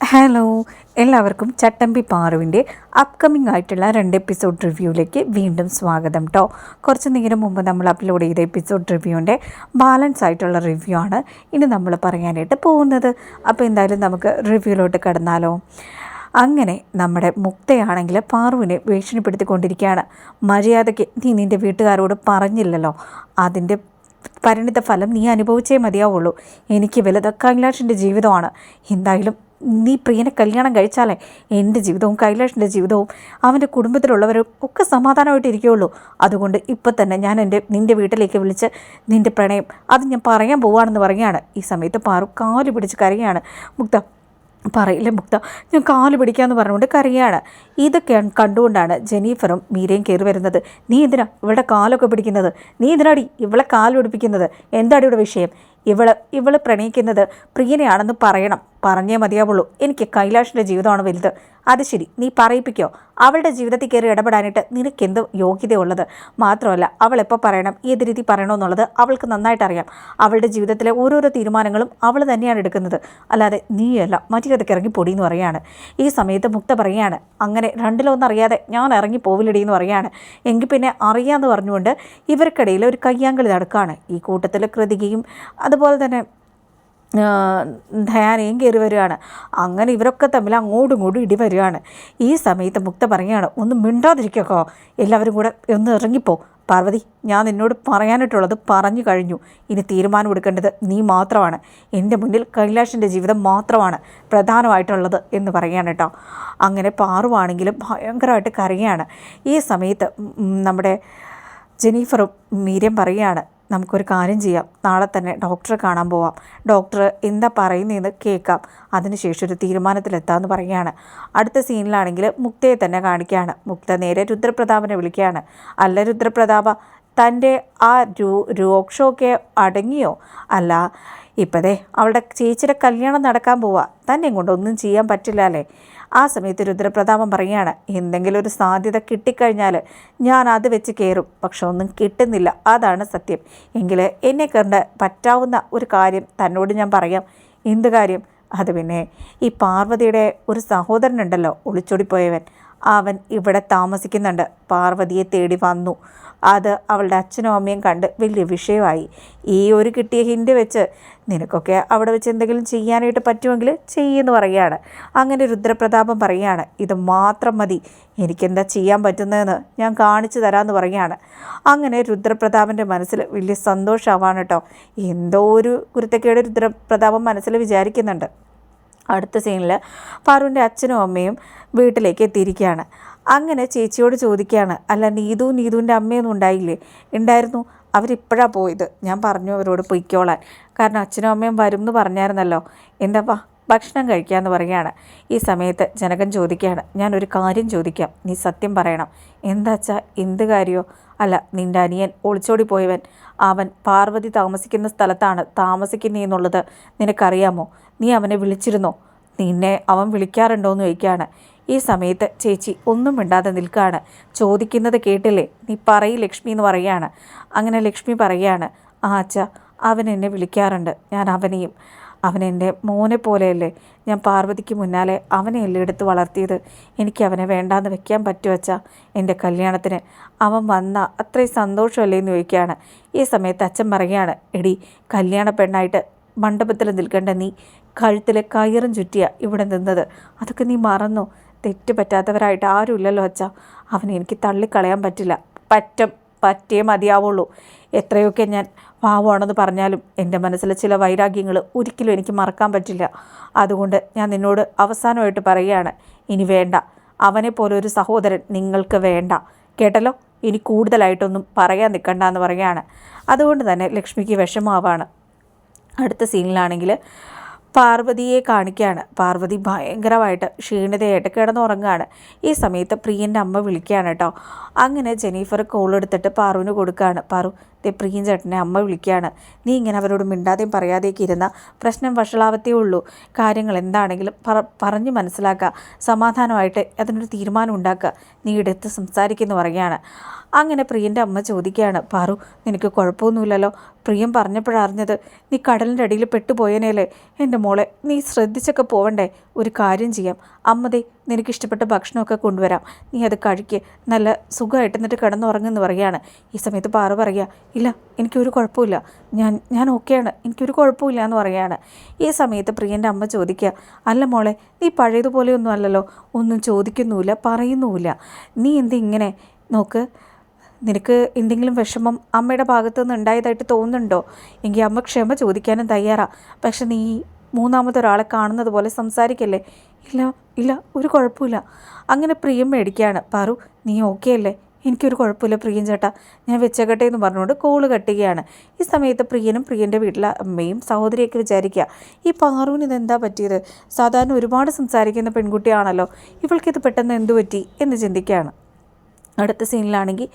Hello എല്ലാവർക്കും ചട്ടമ്പി പാറുവിന്റെ upcoming ആയിട്ടുള്ള രണ്ട് എപ്പിസോഡ് റിവ്യൂവിലേക്ക് വീണ്ടും സ്വാഗതം കേട്ടോ കുറച്ച് നേരം മുമ്പ് നമ്മൾ അപ്ലോഡ് ചെയ്ത എപ്പിസോഡ് റിവ്യൂവിന്റെ ബാലൻസ് ആയിട്ടുള്ള റിവ്യൂ ആണ് ഇനി നമ്മൾ പറയാനായിട്ട് പോകുന്നത്. അപ്പോൾ എന്തായാലും നമുക്ക് റിവ്യൂയിലോട്ട് കടന്നാലോ. അങ്ങനെ നമ്മുടെ മുക്തയാണെങ്കിൽ പാറുവിനെ ഭീഷണിപ്പെടുത്തിക്കൊണ്ടിരിക്കുകയാണ്. മര്യാദയ്ക്ക് നീ നിന്റെ വീട്ടുകാരോട് പറഞ്ഞില്ലല്ലോ. അതിന്റെ പരിണിത ഫലം നീ അനുഭവിച്ചേ മതിയാവുള്ളൂ. എനിക്ക് വലുത് ജീവിതമാണ്. എന്തായാലും നീ പ്രിയനെ കല്യാണം കഴിച്ചാലേ? എന്റെ ജീവിതവും കൈലാഷിന്റെ ജീവിതവും അവന്റെ കുടുംബത്തിലുള്ളവരും ഒക്കെ സമാധാനമായിട്ട് ഇരിക്കുകയുള്ളൂ. അതുകൊണ്ട് ഇപ്പം തന്നെ ഞാൻ എന്റെ നിന്റെ വീട്ടിലേക്ക് വിളിച്ച് നിന്റെ പ്രണയം അത് ഞാൻ പറയാൻ പോവുകയാണെന്ന് പറയുകയാണ്. ഈ സമയത്ത് പാറു കാൽ പിടിച്ച് കരയാണ് മുക്ത പറയില്ല മുക്ത? ഞാൻ കാൽ പിടിക്കാമെന്ന് പറഞ്ഞുകൊണ്ട് കരയാണ് ഇതൊക്കെ കണ്ടുകൊണ്ടാണ് ജെനീഫറും മീരയും കയറി വരുന്നത്. നീ എന്തിനാ ഇവളുടെ കാലൊക്കെ പിടിക്കുന്നത്? നീ എന്തിനാടി ഇവളെ കാൽ പിടിപ്പിക്കുന്നത്? എന്താടി ഇവിടെ വിഷയം? ഇവൾ ഇവൾ പ്രണയിക്കുന്നത് പ്രിയനെയാണെന്ന് പറയണം. പറഞ്ഞേ മതിയാവുള്ളൂ. എനിക്ക് കൈലാഷിന്റെ ജീവിതമാണ് വലുത്. അത് ശരി നീ പറയിപ്പിക്കോ. അവളുടെ ജീവിതത്തിൽ കയറി ഇടപെടാനായിട്ട് നിനക്ക് എന്ത് യോഗ്യതയുള്ളത്? മാത്രമല്ല അവൾ എപ്പോൾ പറയണം ഏത് രീതി പറയണമെന്നുള്ളത് അവൾക്ക് നന്നായിട്ട് അറിയാം അവളുടെ ജീവിതത്തിലെ ഓരോരോ തീരുമാനങ്ങളും അവൾ തന്നെയാണ് എടുക്കുന്നത്. അല്ലാതെ നീയല്ല മറ്റേതൊക്കെ ഇറങ്ങി പൊടി എന്ന് പറയാണ്. ഈ സമയത്ത് മുക്ത പറയാണ് അങ്ങനെ രണ്ടിലൊന്നും അറിയാതെ ഞാൻ ഇറങ്ങി പോവില്ലടി എന്ന് പറയാണ്. എങ്കിൽ പിന്നെ അറിയാമെന്ന് പറഞ്ഞുകൊണ്ട് ഇവർക്കിടയിൽ ഒരു കയ്യാങ്കളി നടക്കുകയാണ് ഈ കൂട്ടത്തിൽ കൃതികയും അതുപോലെ തന്നെ ധയാനയും കയറി വരികയാണ്. അങ്ങനെ ഇവരൊക്കെ തമ്മിൽ അങ്ങോട്ടും ഇങ്ങോട്ടും ഇടി വരികയാണ്. ഈ സമയത്ത് മുക്ത പറയുകയാണ് ഒന്ന് മിണ്ടാതിരിക്കോ എല്ലാവരും കൂടെ ഒന്ന് ഇറങ്ങിപ്പോ. പാർവതി ഞാൻ നിന്നോട് പറയാനായിട്ടുള്ളത് പറഞ്ഞു കഴിഞ്ഞു. ഇനി തീരുമാനം എടുക്കേണ്ടത് നീ മാത്രമാണ്. എന്റെ മുന്നിൽ കൈലാഷിന്റെ ജീവിതം മാത്രമാണ് പ്രധാനമായിട്ടുള്ളത് എന്ന് പറയുകയാണ് കേട്ടോ. അങ്ങനെ പാറുവാണെങ്കിലും ഭയങ്കരമായിട്ട് കരയാണ് ഈ സമയത്ത് നമ്മുടെ ജെനീഫറും മീരം പറയുകയാണ് നമുക്കൊരു കാര്യം ചെയ്യാം. നാളെ തന്നെ ഡോക്ടറെ കാണാൻ പോവാം. ഡോക്ടർ എന്താ പറയുന്നതെന്ന് കേൾക്കാം. അതിനുശേഷം ഒരു തീരുമാനത്തിലെത്താമെന്ന് പറയുകയാണ്. അടുത്ത സീനിലാണെങ്കിൽ മുക്തയെ തന്നെ കാണിക്കുകയാണ്. മുക്ത നേരെ രുദ്രപ്രതാപനെ വിളിക്കുകയാണ്. അല്ല രുദ്രപ്രതാപ തന്റെ ആ രു രോക്ഷമൊക്കെ അടങ്ങിയോ? അല്ല ഇപ്പതേ അവളുടെ ചേച്ചിയുടെ കല്യാണം നടക്കാൻ പോവാ. തന്നെ കൊണ്ടൊന്നും ചെയ്യാൻ പറ്റില്ല അല്ലേ? ആ സമയത്ത് രുദ്രപ്രതാപം പറയുകയാണ് എന്തെങ്കിലും ഒരു സാധ്യത കിട്ടിക്കഴിഞ്ഞാൽ ഞാൻ അത് വെച്ച് കയറും പക്ഷെ ഒന്നും കിട്ടുന്നില്ല. അതാണ് സത്യം. എങ്കിൽ എന്നെ കണ്ട് പറ്റാവുന്ന ഒരു കാര്യം തന്നോട് ഞാൻ പറയാം. എന്ത് കാര്യം? അത് പിന്നെ ഈ പാർവതിയുടെ ഒരു സഹോദരനുണ്ടല്ലോ ഒളിച്ചോടിപ്പോയവൻ. അവൻ ഇവിടെ താമസിക്കുന്നുണ്ട്. പാർവതിയെ തേടി വന്നു. അത് അവളുടെ അച്ഛനും അമ്മയും കണ്ട് വലിയ വിഷയമായി. ഈ ഒരു കിട്ടിയ ഹിന്റ് വെച്ച് നിനക്കൊക്കെ അവിടെ വെച്ച് എന്തെങ്കിലും ചെയ്യാനായിട്ട് പറ്റുമെങ്കിൽ ചെയ്യുമെന്ന് പറയുകയാണ്. അങ്ങനെ രുദ്രപ്രതാപം പറയുകയാണ് ഇത് മാത്രം മതി. എനിക്കെന്താ ചെയ്യാൻ പറ്റുന്നതെന്ന് ഞാൻ കാണിച്ചു തരാമെന്ന് പറയുകയാണ്. അങ്ങനെ രുദ്രപ്രതാപന്റെ മനസ്സിൽ വലിയ സന്തോഷമാവാണ് കേട്ടോ എന്തോ ഒരു കുരുത്തക്കേട് രുദ്രപ്രതാപം മനസ്സിൽ വിചാരിക്കുന്നുണ്ട്. അടുത്ത സീനിൽ പാറുവിന്റെ അച്ഛനും അമ്മയും വീട്ടിലേക്ക് എത്തിയിരിക്കുകയാണ്. അങ്ങനെ ചേച്ചിയോട് ചോദിക്കുകയാണ് അല്ല നീതു നീതുവിന്റെ അമ്മയൊന്നും ഉണ്ടായില്ലേ? ഉണ്ടായിരുന്നു. അവരിപ്പോഴാണ് പോയത്. ഞാൻ പറഞ്ഞു അവരോട് പൊയ്ക്കോളാൻ. കാരണം അച്ഛനും അമ്മയും വരും എന്ന് പറഞ്ഞായിരുന്നല്ലോ. എന്താപ്പാ? ഭക്ഷണം കഴിക്കാമെന്ന് പറയുകയാണ്. ഈ സമയത്ത് ജനകൻ ചോദിക്കുകയാണ് ഞാനൊരു കാര്യം ചോദിക്കാം. നീ സത്യം പറയണം. എന്താച്ചാ എന്ത് കാര്യമോ അല്ല നിന്റെ അനിയൻ ഒളിച്ചോടി പോയവൻ. അവൻ പാർവതി താമസിക്കുന്ന സ്ഥലത്താണ് താമസിക്കുന്നതെന്നുള്ളത് നിനക്കറിയാമോ? നീ അവനെ വിളിച്ചിരുന്നോ? നിന്നെ അവൻ വിളിക്കാറുണ്ടോ എന്ന് ചോദിക്കുകയാണ്. ഈ സമയത്ത് ചേച്ചി ഒന്നും മിണ്ടാതെ നിൽക്കുകയാണ്. ചോദിക്കുന്നത് കേട്ടില്ലേ? നീ പറയ് ലക്ഷ്മി എന്ന് പറയുകയാണ്. അങ്ങനെ ലക്ഷ്മി പറയുകയാണ്. ആ അച്ഛ അവൻ എന്നെ വിളിക്കാറുണ്ട്. ഞാൻ അവനെയും അവൻ എന്റെ മോനെ പോലെയല്ലേ. ഞാൻ പാർവതിക്ക് മുന്നാലെ അവനെ എല്ലാം എടുത്ത് വളർത്തിയത്. എനിക്ക് അവനെ വേണ്ടാന്ന് വെക്കാൻ പറ്റുവച്ചാ എന്റെ കല്യാണത്തിന് അവൻ വന്ന അത്രയും സന്തോഷമല്ലേ എന്ന് ചോദിക്കുകയാണ്. ഈ സമയത്ത് അച്ഛൻ പറയുകയാണ്. എടി കല്യാണ പെണ്ണായിട്ട് മണ്ഡപത്തിൽ നിൽക്കേണ്ട നീ കഴുത്തിലെ കയറും ചുറ്റിയ ഇവിടെ നിന്നത്. അതൊക്കെ നീ മറന്നു? തെറ്റ് പറ്റാത്തവരായിട്ട് ആരുമില്ലല്ലോ അച്ഛ. അവനെ എനിക്ക് തള്ളിക്കളയാൻ പറ്റില്ല. പറ്റും പറ്റേ മതിയാവുള്ളൂ. എത്രയൊക്കെ ഞാൻ പാവമാണെന്ന് പറഞ്ഞാലും എന്റെ മനസ്സിലെ ചില വൈരാഗ്യങ്ങൾ ഒരിക്കലും എനിക്ക് മറക്കാൻ പറ്റില്ല. അതുകൊണ്ട് ഞാൻ നിന്നോട് അവസാനമായിട്ട് പറയുകയാണ് ഇനി വേണ്ട. അവനെ പോലെ ഒരു സഹോദരൻ നിങ്ങൾക്ക് വേണ്ട. കേട്ടല്ലോ? ഇനി കൂടുതലായിട്ടൊന്നും പറയാൻ നിൽക്കണ്ട എന്ന് പറയുകയാണ്. അതുകൊണ്ട് തന്നെ ലക്ഷ്മിക്ക് വിഷമാവാണ് അടുത്ത സീനിലാണെങ്കിൽ പാർവതിയെ കാണിക്കുകയാണ്. പാർവതി ഭയങ്കരമായിട്ട് ക്ഷീണിതയായിട്ട് കിടന്നുറങ്ങുകയാണ്. ഈ സമയത്ത് പ്രിയന്റെ അമ്മ വിളിക്കുകയാണ് കേട്ടോ. അങ്ങനെ ജെനീഫർ കോൾ എടുത്തിട്ട് പാറുവിന് കൊടുക്കുകയാണ്. പാറു ദേ പ്രിയൻ ചേട്ടനെ അമ്മ വിളിക്കുകയാണ്. നീ ഇങ്ങനെ അവരോട് മിണ്ടാതെയും പറയാതെയൊക്കെ ഇരുന്ന പ്രശ്നം വഷളാവത്തേ ഉള്ളൂ. കാര്യങ്ങൾ എന്താണെങ്കിലും പറ പറഞ്ഞ് മനസ്സിലാക്കുക. സമാധാനമായിട്ട് അതിനൊരു തീരുമാനം ഉണ്ടാക്കുക. നീ എടുത്ത് സംസാരിക്കുന്നു പറയുകയാണ്. അങ്ങനെ പ്രിയന്റെ അമ്മ ചോദിക്കുകയാണ് പാറു നിനക്ക് കുഴപ്പമൊന്നുമില്ലല്ലോ? പ്രിയം പറഞ്ഞപ്പോഴറിഞ്ഞത് നീ കടലിന്റെ അടിയിൽ പെട്ടുപോയനേലേ. എന്റെ മോളെ നീ ശ്രദ്ധിച്ചൊക്കെ പോവണ്ടേ? ഒരു കാര്യം ചെയ്യാം. അമ്മതേ നിനക്കിഷ്ടപ്പെട്ട ഭക്ഷണമൊക്കെ കൊണ്ടുവരാം. നീ അത് കഴിക്ക്. നല്ല സുഖമായിട്ട് എന്നിട്ട് കിടന്നുറങ്ങുമെന്ന് പറയുകയാണ്. ഈ സമയത്ത് പാറു പറയുക ഇല്ല എനിക്കൊരു കുഴപ്പമില്ല. ഞാൻ ഞാൻ ഓക്കെയാണ്. എനിക്കൊരു കുഴപ്പമില്ല എന്ന് പറയുകയാണ്. ഈ സമയത്ത് പ്രിയന്റെ അമ്മ ചോദിക്കുക അല്ല മോളെ നീ പഴയതുപോലെയൊന്നും അല്ലല്ലോ? ഒന്നും ചോദിക്കുന്നുമില്ല പറയുന്നുമില്ല. നീ എന്തിങ്ങനെ നോക്ക്? നിനക്ക് എന്തെങ്കിലും വിഷമം അമ്മയുടെ ഭാഗത്തു നിന്ന് ഉണ്ടായതായിട്ട് തോന്നുന്നുണ്ടോ? എങ്കിൽ അമ്മ ക്ഷമ ചോദിക്കാനും തയ്യാറാണ് പക്ഷെ നീ മൂന്നാമത്തെ ഒരാളെ കാണുന്നത് പോലെ സംസാരിക്കല്ലേ? ഇല്ല ഇല്ല ഒരു കുഴപ്പമില്ല. അങ്ങനെ പ്രിയം മേടിക്കുകയാണ്. പാറു നീ ഓക്കെ അല്ലേ എനിക്കൊരു കുഴപ്പമില്ല പ്രിയൻ ചേട്ടാ. ഞാൻ വെച്ചേക്കട്ടെ എന്ന് പറഞ്ഞുകൊണ്ട് കോൾ കട്ടുകയാണ്. ഈ സമയത്ത് പ്രിയനും പ്രിയന്റെ വീട്ടിലെ അമ്മയും സഹോദരിയൊക്കെ വിചാരിക്കുക ഈ പാറുവിന് ഇതെന്താ പറ്റിയത്? സാധാരണ ഒരുപാട് സംസാരിക്കുന്ന പെൺകുട്ടിയാണല്ലോ. ഇവൾക്കിത് പെട്ടെന്ന് എന്തു പറ്റി? എന്ന് ചിന്തിക്കുകയാണ്. അടുത്ത സീനിലാണെങ്കിൽ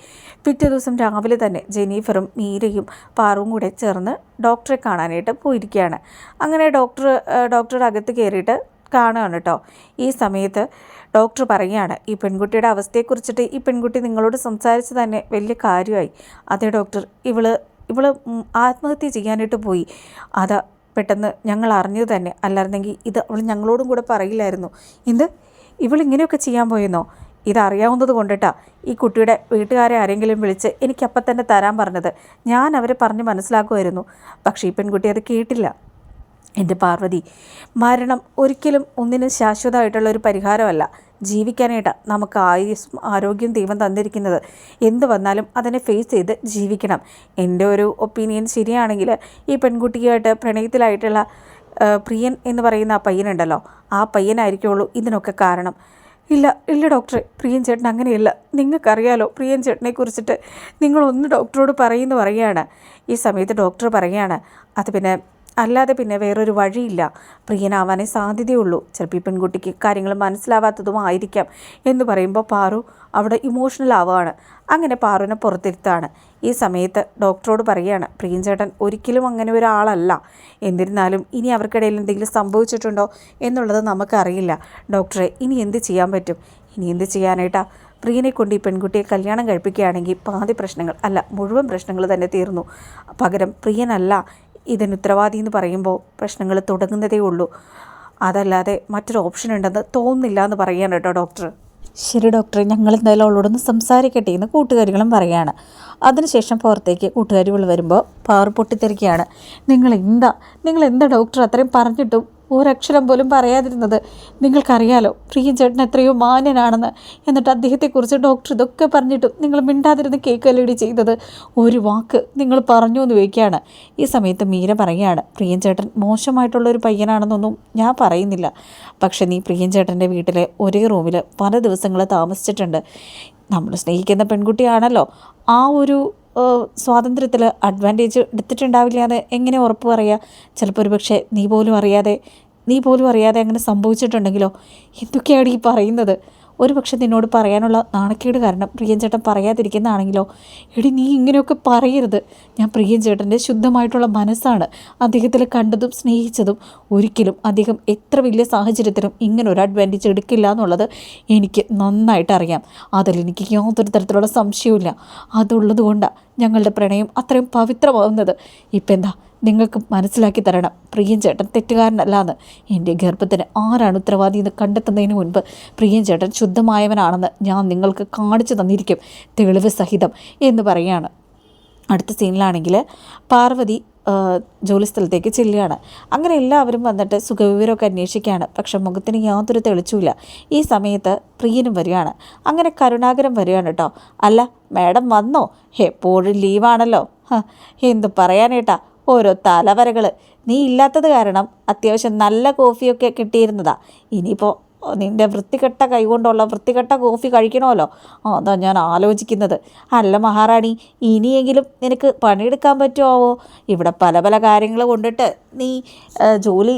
പിറ്റേ ദിവസം രാവിലെ തന്നെ ജെനീഫറും മീരയും പാറും കൂടെ ചേർന്ന് ഡോക്ടറെ കാണാനായിട്ട് പോയിരിക്കുകയാണ്. അങ്ങനെ ഡോക്ടർ ഡോക്ടറുടെ അകത്ത് കയറിയിട്ട് കാണുകയാണ് കേട്ടോ. ഈ സമയത്ത് ഡോക്ടർ പറയുകയാണ് ഈ പെൺകുട്ടിയുടെ അവസ്ഥയെക്കുറിച്ചിട്ട് ഈ പെൺകുട്ടി നിങ്ങളോട് സംസാരിച്ച് തന്നെ വലിയ കാര്യമായി. അതെ ഡോക്ടർ ഇവൾ ഇവൾ ആത്മഹത്യ ചെയ്യാനായിട്ട് പോയി. അതാ പെട്ടെന്ന് ഞങ്ങൾ അറിഞ്ഞത് തന്നെ. അല്ലായിരുന്നെങ്കിൽ ഇത് അവൾ ഞങ്ങളോടും കൂടെ പറയില്ലായിരുന്നു. എന്ത്? ഇവളിങ്ങനെയൊക്കെ ചെയ്യാൻ പോയെന്നോ? ഇതറിയാവുന്നത് കൊണ്ടിട്ടാ ഈ കുട്ടിയുടെ വീട്ടുകാരെ ആരെങ്കിലും വിളിച്ച് എനിക്കപ്പം തന്നെ തരാൻ പറഞ്ഞത്. ഞാൻ അവരെ പറഞ്ഞ് മനസ്സിലാക്കുമായിരുന്നു. പക്ഷേ ഈ പെൺകുട്ടി അത് കേട്ടില്ല. എന്റെ പാർവതി. മരണം ഒരിക്കലും ഒന്നിനും ശാശ്വതമായിട്ടുള്ള ഒരു പരിഹാരമല്ല. ജീവിക്കാനായിട്ടാണ് നമുക്ക് ആയുസ്സും ആരോഗ്യം ദൈവം തന്നിരിക്കുന്നത്. എന്ത് വന്നാലും അതിനെ ഫേസ് ചെയ്ത് ജീവിക്കണം. എന്റെ ഒരു ഒപ്പീനിയൻ ശരിയാണെങ്കിൽ ഈ പെൺകുട്ടിയായിട്ട് പ്രണയത്തിലായിട്ടുള്ള പ്രിയൻ എന്ന് പറയുന്ന ആ പയ്യനുണ്ടല്ലോ ആ പയ്യനായിരിക്കുള്ളൂ ഇതിനൊക്കെ കാരണം. ഇല്ല ഇല്ല ഡോക്ടറെ പ്രിയൻ ചേട്ടൻ അങ്ങനെയല്ല. നിങ്ങൾക്കറിയാലോ പ്രിയൻ ചേട്ടനെ കുറിച്ചിട്ട് നിങ്ങളൊന്ന് ഡോക്ടറോട് പറയുമെന്ന് പറയുകയാണ്. ഈ സമയത്ത് ഡോക്ടർ പറയുകയാണ് അത് പിന്നെ അല്ലാതെ പിന്നെ വേറൊരു വഴിയില്ല. പ്രിയനാവാനേ സാധ്യതയുള്ളൂ. ചിലപ്പോൾ ഈ പെൺകുട്ടിക്ക് കാര്യങ്ങൾ മനസ്സിലാവാത്തതും ആയിരിക്കാം എന്ന് പറയുമ്പോൾ പാറു അവിടെ ഇമോഷണൽ ആവുകയാണ്. അങ്ങനെ പാറുവിനെ പുറത്തിരുത്താണ് ഈ സമയത്ത് ഡോക്ടറോട് പറയുകയാണ് പ്രിയൻ ചേട്ടൻ ഒരിക്കലും അങ്ങനെ ഒരാളല്ല. എന്നിരുന്നാലും ഇനി അവർക്കിടയിൽ എന്തെങ്കിലും സംഭവിച്ചിട്ടുണ്ടോ എന്നുള്ളത് നമുക്കറിയില്ല. ഡോക്ടറെ ഇനി എന്ത് ചെയ്യാൻ പറ്റും? ഇനി എന്ത് ചെയ്യാനായിട്ടാ? പ്രിയനെ കൊണ്ട് ഈ പെൺകുട്ടിയെ കല്യാണം കഴിപ്പിക്കുകയാണെങ്കിൽ പാതി പ്രശ്നങ്ങൾ അല്ല മുഴുവൻ പ്രശ്നങ്ങൾ തന്നെ തീർന്നു. പകരം പ്രിയനല്ല ഇതിന് ഉത്തരവാദി എന്ന് പറയുമ്പോൾ പ്രശ്നങ്ങൾ തുടങ്ങുന്നതേ ഉള്ളൂ. അതല്ലാതെ മറ്റൊരു ഓപ്ഷൻ ഉണ്ടെന്ന് തോന്നുന്നില്ല എന്ന് പറയുകയാണ് കേട്ടോ ഡോക്ടർ ശരി ഡോക്ടർ ഞങ്ങൾ എന്തായാലും അവളോടൊന്ന് സംസാരിക്കട്ടെ എന്ന് കൂട്ടുകാരികളും പറയാണ് അതിനുശേഷം പുറത്തേക്ക് കൂട്ടുകാരികൾ വരുമ്പോൾ പവർ പൊട്ടിത്തെറിക്കുകയാണ്. നിങ്ങൾ എന്താ? നിങ്ങൾ എന്താ ഡോക്ടർ അത്രയും പറഞ്ഞിട്ടും ഒരക്ഷരം പോലും പറയാതിരുന്നത്. നിങ്ങൾക്കറിയാലോ പ്രിയൻ ചേട്ടൻ എത്രയോ മാന്യനാണെന്ന്. എന്നിട്ട് അദ്ദേഹത്തെക്കുറിച്ച് ഡോക്ടർ ഇതൊക്കെ പറഞ്ഞിട്ടും നിങ്ങൾ മിണ്ടാതിരുന്ന് കേക്കല്ലടി ചെയ്തത്? ഒരു വാക്ക് നിങ്ങൾ പറഞ്ഞു എന്ന് ചോദിക്കുകയാണ്. ഈ സമയത്ത് മീര പറയുകയാണ് പ്രിയൻ ചേട്ടൻ മോശമായിട്ടുള്ള ഒരു പയ്യനാണെന്നൊന്നും ഞാൻ പറയുന്നില്ല. പക്ഷേ നീ പ്രിയൻ ചേട്ടന്റെ വീട്ടിലെ ഒരേ റൂമിൽ പല ദിവസങ്ങൾ താമസിച്ചിട്ടുണ്ട്. നമ്മൾ സ്നേഹിക്കുന്ന പെൺകുട്ടിയാണല്ലോ. ആ ഒരു സ്വാതന്ത്ര്യത്തിൽ അഡ്വാന്റേജ് എടുത്തിട്ടുണ്ടാവില്ല എന്ന് എങ്ങനെ ഉറപ്പ് പറയുക ചിലപ്പോൾ ഒരു പക്ഷേ നീ പോലും അറിയാതെ നീ പോലും അറിയാതെ അങ്ങനെ സംഭവിച്ചിട്ടുണ്ടെങ്കിലോ? എന്തൊക്കെയാണ് ഈ പറയുന്നത്? ഒരു പക്ഷെ നിന്നോട് പറയാനുള്ള നാണക്കേട് കാരണം പ്രിയൻ ചേട്ടൻ പറയാതിരിക്കുന്നതാണെങ്കിലോ? എടി നീ ഇങ്ങനെയൊക്കെ പറയരുത്. ഞാൻ പ്രിയൻ ചേട്ടന്റെ ശുദ്ധമായിട്ടുള്ള മനസ്സാണ്. അദ്ദേഹത്തിൽ കണ്ടതും സ്നേഹിച്ചതും ഒരിക്കലും അദ്ദേഹം എത്ര വലിയ സാഹചര്യത്തിലും ഇങ്ങനെ ഒരു അഡ്വാന്റേജ് എടുക്കില്ല എന്നുള്ളത് എനിക്ക് നന്നായിട്ട് അറിയാം. അതിൽ എനിക്ക് യാതൊരു തരത്തിലുള്ള സംശയവുമില്ല. അതുള്ളത് കൊണ്ടാണ് ഞങ്ങളുടെ പ്രണയം അത്രയും പവിത്രമാവുന്നത് ഇപ്പം എന്താ? നിങ്ങൾക്ക് മനസ്സിലാക്കി തരണം. പ്രിയൻ ചേട്ടൻ തെറ്റുകാരനല്ലാന്ന്. എന്റെ ഗർഭത്തിന് ആരാണ് ഉത്തരവാദി എന്ന് കണ്ടെത്തുന്നതിന് മുൻപ് പ്രിയൻ ചേട്ടൻ ശുദ്ധമായവനാണെന്ന് ഞാൻ നിങ്ങൾക്ക് കാണിച്ചു തന്നിരിക്കും. തെളിവ് സഹിതം എന്ന് പറയുകയാണ് അടുത്ത സീനിലാണെങ്കിൽ പാർവതി ആ, ജോലിസ്ഥലത്തേക്ക് ചെല്ലുകയാണ്. അങ്ങനെ എല്ലാവരും വന്നിട്ട് സുഖവിവരമൊക്കെ അന്വേഷിക്കുകയാണ്. പക്ഷെ മുഖത്തിന് യാതൊരു തെളിച്ചുമില്ല ഈ സമയത്ത് പ്രിയനും വരികയാണ്. അങ്ങനെ കരുണാകരം വരികയാണ് കേട്ടോ. അല്ല മാഡം വന്നോ? എപ്പോഴും ലീവാണല്ലോ. എന്തു പറയാനേട്ടാ? ഓരോ തലവരകൾ നീ ഇല്ലാത്തത് കാരണം അത്യാവശ്യം നല്ല കോഫിയൊക്കെ കിട്ടിയിരുന്നതാ. ഇനിയിപ്പോൾ നിന്റെ വൃത്തികെട്ട കൈകൊണ്ടുള്ള വൃത്തികെട്ട കോഫി കഴിക്കണമല്ലോ. അതാ ഞാൻ ആലോചിക്കുന്നത്. അല്ല മഹാറാണി ഇനിയെങ്കിലും നിനക്ക് പണിയെടുക്കാൻ പറ്റുമോ ഇവിടെ പല പല കാര്യങ്ങൾ കൊണ്ടിട്ട് നീ ജോലി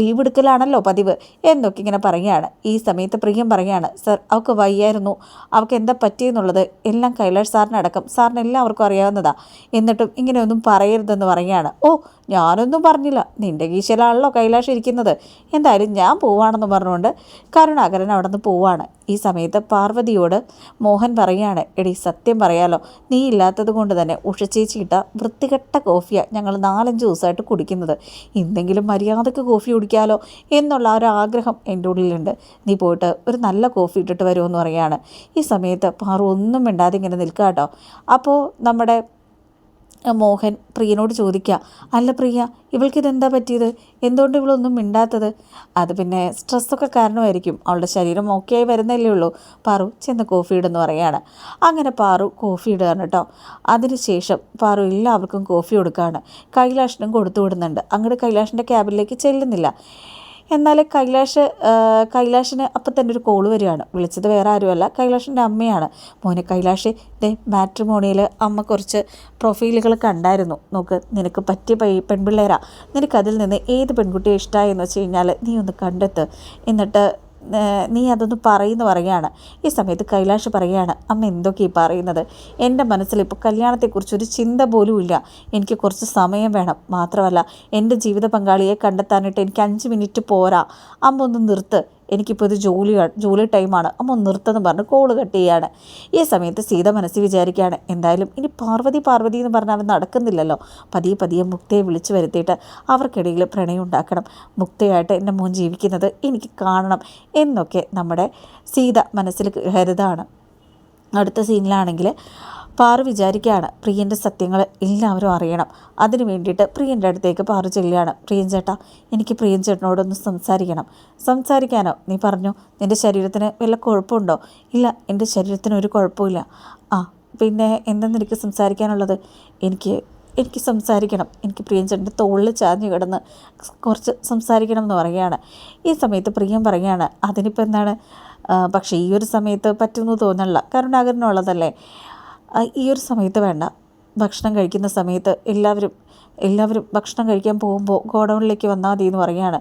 ലീവ് എടുക്കലാണല്ലോ പതിവ്. എന്നൊക്കെ ഇങ്ങനെ പറയുകയാണ്. ഈ സമയത്ത് പ്രിയം പറയുകയാണ് സർ അവൾക്ക് വയ്യായിരുന്നു. അവൾക്ക് എന്താ പറ്റിയെന്നുള്ളത് എല്ലാം കൈലാഷ് സാറിനടക്കം. സാറിന് എല്ലാവർക്കും അറിയാവുന്നതാണ് എന്നിട്ടും ഇങ്ങനെയൊന്നും പറയരുതെന്ന് പറയുകയാണ്. ഓ ഞാനൊന്നും പറഞ്ഞില്ല. നിന്റെ കീശയിലാണല്ലോ കൈലാഷ് ഇരിക്കുന്നത്. എന്തായാലും ഞാൻ പോവാണെന്ന് പറഞ്ഞുകൊണ്ട് കരുണാകരൻ അവിടെ നിന്ന് പോവാണ്. ഈ സമയത്ത് പാർവതിയോട് മോഹൻ പറയുകയാണ് എടി സത്യം പറയാലോ നീ ഇല്ലാത്തത് കൊണ്ട് തന്നെ ഉഷച്ചേച്ചി ഇട്ട വൃത്തികെട്ട കോഫിയാണ് ഞങ്ങൾ നാലഞ്ച് ദിവസമായിട്ട് കുടിക്കുന്നത്. എന്തെങ്കിലും മര്യാദയ്ക്ക് കോഫി കുടിക്കാലോ എന്നുള്ള ഒരു ആഗ്രഹം എന്റെ ഉള്ളിലുണ്ട്. നീ പോയിട്ട് ഒരു നല്ല കോഫി ഇട്ടിട്ട് വരുമെന്ന് പറയുകയാണ്. ഈ സമയത്ത് പാറു ഒന്നും മിണ്ടാതെ ഇങ്ങനെ നിൽക്കുക കേട്ടോ അപ്പോൾ നമ്മുടെ മോഹൻ പ്രിയനോട് ചോദിക്കുക അല്ല പ്രിയ ഇവൾക്ക് ഇതെന്താ പറ്റിയത്? എന്തുകൊണ്ട് ഇവളൊന്നും മിണ്ടാത്തത്? അത് പിന്നെ സ്ട്രെസ്സൊക്കെ കാരണമായിരിക്കും. അവളുടെ ശരീരം ഓക്കെ ആയി വരുന്നല്ലേ ഉള്ളൂ. പാറു ചെന്ന് കോഫി ഇടുന്ന് പറയാണ് അങ്ങനെ പാറു കോഫി ഇടുകയാണ് കേട്ടോ. അതിനുശേഷം പാറു എല്ലാവർക്കും കോഫി കൊടുക്കുകയാണ്. കൈലാഷിനും കൊടുത്തു വിടുന്നുണ്ട്. അങ്ങോട്ട് കൈലാഷിന്റെ ക്യാബിനിലേക്ക് ചെല്ലുന്നില്ല. എന്നാൽ കൈലാഷ് കൈലാഷിന് അപ്പം തന്നെ ഒരു കോൾ വരികയാണ്. വിളിച്ചത് വേറെ ആരുമല്ല കൈലാഷിന്റെ അമ്മയാണ്. മോനെ കൈലാഷ് ദേ മാട്രിമോണിയിൽ അമ്മ കുറച്ച് പ്രൊഫൈലുകൾ കണ്ടായിരുന്നു. നോക്ക് നിനക്ക് പറ്റിയ പൈ പെൺപിള്ളേരാ. നിനക്കതിൽ നിന്ന് ഏത് പെൺകുട്ടിയെ ഇഷ്ടമായെന്ന് വെച്ച് കഴിഞ്ഞാൽ നീ ഒന്ന് കണ്ടെത്ത്. എന്നിട്ട് നീ അതൊന്ന് പറയുന്നു പറയുകയാണ്. ഈ സമയത്ത് കൈലാഷ് പറയുകയാണ് അമ്മ എന്തൊക്കെയാ ഈ പറയുന്നത്? എന്റെ മനസ്സിൽ ഇപ്പോൾ കല്യാണത്തെക്കുറിച്ച് ഒരു ചിന്ത പോലും ഇല്ല. എനിക്ക് കുറച്ച് സമയം വേണം. മാത്രമല്ല എന്റെ ജീവിത പങ്കാളിയെ കണ്ടെത്താനായിട്ട് എനിക്ക് അഞ്ച് മിനിറ്റ് പോരാ. അമ്മ ഒന്ന് നിർത്ത്. എനിക്കിപ്പോൾ ഇത് ജോലി ജോലി ടൈമാണ്. അമ്മ നിർത്തെന്ന് പറഞ്ഞ് കോൾ കട്ട് ചെയ്യാണ്. ഈ സമയത്ത് സീത മനസ്സിൽ വിചാരിക്കുകയാണ് എന്തായാലും ഇനി പാർവതി പാർവതി എന്ന് പറഞ്ഞാൽ അവൻ നടക്കുന്നില്ലല്ലോ. പതിയെ പതിയെ മുക്തയെ വിളിച്ചു വരുത്തിയിട്ട് അവർക്കിടയിൽ പ്രണയം ഉണ്ടാക്കണം. മുക്തയായിട്ട് എന്റെ മോൻ ജീവിക്കുന്നത് എനിക്ക് കാണണം എന്നൊക്കെ നമ്മുടെ സീത മനസ്സിൽ കരുതാണ്. അടുത്ത സീനിലാണെങ്കിൽ പാറു വിചാരിക്കുകയാണ് പ്രിയന്റെ സത്യങ്ങൾ എല്ലാവരും അറിയണം. അതിന് വേണ്ടിയിട്ട് പ്രിയന്റെ അടുത്തേക്ക് പാറു ചെല്ലുകയാണ്. പ്രിയൻ ചേട്ടാ എനിക്ക് പ്രിയൻ ചേട്ടനോടൊന്ന് സംസാരിക്കണം. സംസാരിക്കാനോ? നീ പറഞ്ഞു നിന്റെ ശരീരത്തിന് വല്ല കുഴപ്പമുണ്ടോ? ഇല്ല എന്റെ ശരീരത്തിന് ഒരു കുഴപ്പമില്ല ആ പിന്നെ എന്തെന്ന് എനിക്ക് സംസാരിക്കാനുള്ളത്? എനിക്ക് എനിക്ക് സംസാരിക്കണം. എനിക്ക് പ്രിയൻ ചേട്ടന്റെ തോളിൽ ചാഞ്ഞ് കിടന്ന് കുറച്ച് സംസാരിക്കണം എന്ന് പറയുകയാണ്. ഈ സമയത്ത് പ്രിയം പറയുകയാണ് അതിനിപ്പോൾ എന്താണ്? പക്ഷേ ഈ ഒരു സമയത്ത് പറ്റുമെന്ന് തോന്നണില്ല കരുണാകരനുള്ളതല്ലേ? ഈ ഒരു സമയത്ത് വേണ്ട. ഭക്ഷണം കഴിക്കുന്ന സമയത്ത് എല്ലാവരും എല്ലാവരും ഭക്ഷണം കഴിക്കാൻ പോകുമ്പോൾ ഗോഡൗണിലേക്ക് വന്നാൽ മതി എന്ന് പറയുകയാണ്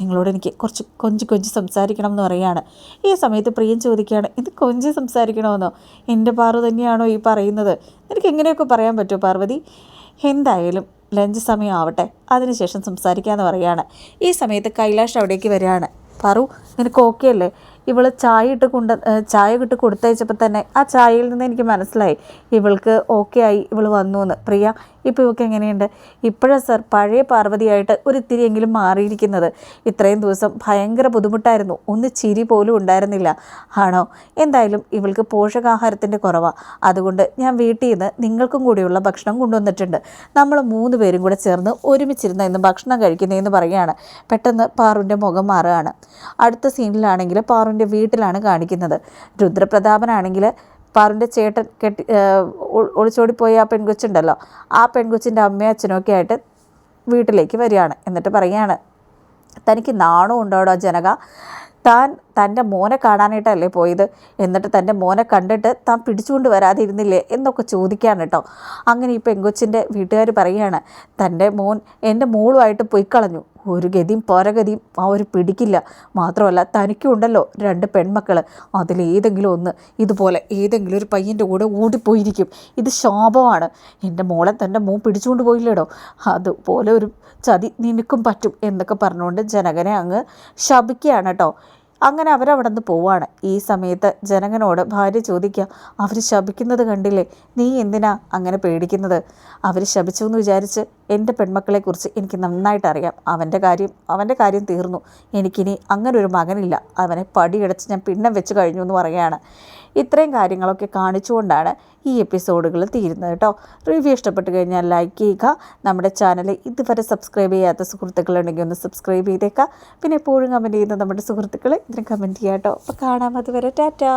നിങ്ങളോട് എനിക്ക് കുറച്ച് കൊഞ്ച് കൊഞ്ച് സംസാരിക്കണം എന്ന് പറയുകയാണ് ഈ സമയത്ത് പ്രിയൻ ചോദിക്കുകയാണ് ഇത് കൊഞ്ച് സംസാരിക്കണമെന്നോ എന്റെ പാറു തന്നെയാണോ ഈ പറയുന്നത്? എനിക്ക് എങ്ങനെയൊക്കെ പറയാൻ പറ്റുമോ പാർവതി? എന്തായാലും ലഞ്ച് സമയം ആവട്ടെ അതിനുശേഷം സംസാരിക്കാമെന്ന് പറയുകയാണ് ഈ സമയത്ത് കൈലാഷ് അവിടേക്ക് വരികയാണ്. പറു നിനക്ക് ഓക്കെ അല്ലേ? ഇവൾ ചായ ഇട്ട് കൊണ്ട് ചായ ഇട്ട് കൊടുത്തയച്ചപ്പോൾ തന്നെ ആ ചായയിൽ നിന്ന് എനിക്ക് മനസ്സിലായി. ഇവൾക്ക് ഓക്കെ ആയി ഇവൾ വന്നു എന്ന് പ്രിയ ഇപ്പോൾ ഇവക്ക് എങ്ങനെയുണ്ട്? ഇപ്പോഴാണ് സർ പഴയ പാർവതിയായിട്ട് ഒരിത്തിരിയെങ്കിലും മാറിയിരിക്കുന്നത്. ഇത്രയും ദിവസം ഭയങ്കര ബുദ്ധിമുട്ടായിരുന്നു. ഒന്ന് ചിരി പോലും ഉണ്ടായിരുന്നില്ല. ആണോ? എന്തായാലും ഇവൾക്ക് പോഷകാഹാരത്തിന്റെ കുറവാണ് അതുകൊണ്ട് ഞാൻ വീട്ടിൽ നിന്ന് നിങ്ങൾക്കും കൂടിയുള്ള ഭക്ഷണം കൊണ്ടുവന്നിട്ടുണ്ട്. നമ്മൾ മൂന്ന് പേരും കൂടെ ചേർന്ന് ഒരുമിച്ചിരുന്ന ഇന്ന് ഭക്ഷണം കഴിക്കുന്നതെന്ന് പറയുകയാണ്. പെട്ടെന്ന് പാറുവിന്റെ മുഖം മാറുകയാണ്. അടുത്ത സീനിലാണെങ്കിൽ പാറുവിന്റെ വീട്ടിലാണ് കാണിക്കുന്നത്. രുദ്രപ്രതാപനാണെങ്കിൽ പാറുവിന്റെ ചേട്ടൻ കെട്ടി ഒളിച്ചോടിപ്പോയി ആ പെൺകൊച്ചുണ്ടല്ലോ. ആ പെൺകൊച്ചിന്റെ അമ്മയും അച്ഛനൊക്കെ ആയിട്ട് വീട്ടിലേക്ക് വരികയാണ്. എന്നിട്ട് പറയുകയാണ് തനിക്ക് നാണവും ഉണ്ടോടോ ജനക? താൻ തന്റെ മോനെ കാണാനായിട്ടല്ലേ പോയത്? എന്നിട്ട് തന്റെ മോനെ കണ്ടിട്ട് താൻ പിടിച്ചുകൊണ്ട് വരാതിരുന്നില്ലേ? എന്നൊക്കെ ചോദിക്കുകയാണ് കേട്ടോ. അങ്ങനെ ഈ പെങ്കൊച്ചിന്റെ വീട്ടുകാർ പറയുകയാണ് തന്റെ മോൻ എന്റെ മോളുമായിട്ട് പോയി കളഞ്ഞു ഒരു ഗതിയും പോരഗതിയും ആ ഒരു പിടിക്കില്ല. മാത്രമല്ല തനിക്കുണ്ടല്ലോ രണ്ട് പെൺമക്കൾ അതിലേതെങ്കിലും ഒന്ന് ഇതുപോലെ ഏതെങ്കിലും ഒരു പയ്യന്റെ കൂടെ ഓടിപ്പോയിരിക്കും ഇത് ശാപമാണ്. എന്റെ മോളെ തന്റെ മൂ പിടിച്ചുകൊണ്ട് പോയില്ലേടോ? അതുപോലെ ഒരു ചതി നിനക്കും പറ്റും എന്നൊക്കെ പറഞ്ഞുകൊണ്ട് ജനകനെ അങ്ങ് ശപിക്കുകയാണ് കേട്ടോ. അങ്ങനെ അവരവിടെ നിന്ന് പോവാണ്. ഈ സമയത്ത് ജനകനോട് ഭാര്യ ചോദിക്കുക അവർ ശപിക്കുന്നത് കണ്ടില്ലേ? നീ എന്തിനാ അങ്ങനെ പേടിക്കുന്നത്? അവർ ശപിച്ചു എന്ന് വിചാരിച്ച് എന്റെ പെൺമക്കളെക്കുറിച്ച് എനിക്ക് നന്നായിട്ട് അറിയാം അവന്റെ കാര്യം അവന്റെ കാര്യം തീർന്നു. എനിക്കിനി അങ്ങനെ ഒരു മകനില്ല. അവനെ പടിയടച്ച് ഞാൻ പിണ്ണം വെച്ച് കഴിഞ്ഞു എന്ന് പറയുകയാണ്. ഇത്രയും കാര്യങ്ങളൊക്കെ കാണിച്ചുകൊണ്ടാണ് ഈ എപ്പിസോഡുകൾ തീരുന്നത് കേട്ടോ. റിവ്യൂ ഇഷ്ടപ്പെട്ട് കഴിഞ്ഞാൽ ലൈക്ക് ചെയ്യുക. നമ്മുടെ ചാനൽ ഇതുവരെ സബ്സ്ക്രൈബ് ചെയ്യാത്ത സുഹൃത്തുക്കളുണ്ടെങ്കിൽ ഒന്ന് സബ്സ്ക്രൈബ് ചെയ്തേക്കുക പിന്നെ എപ്പോഴും കമന്റ് ചെയ്യുന്ന നമ്മുടെ സുഹൃത്തുക്കൾ ഇതിന് കമന്റ് ചെയ്യാം കേട്ടോ. അപ്പോൾ കാണാം. അതുവരെ ടാറ്റാ.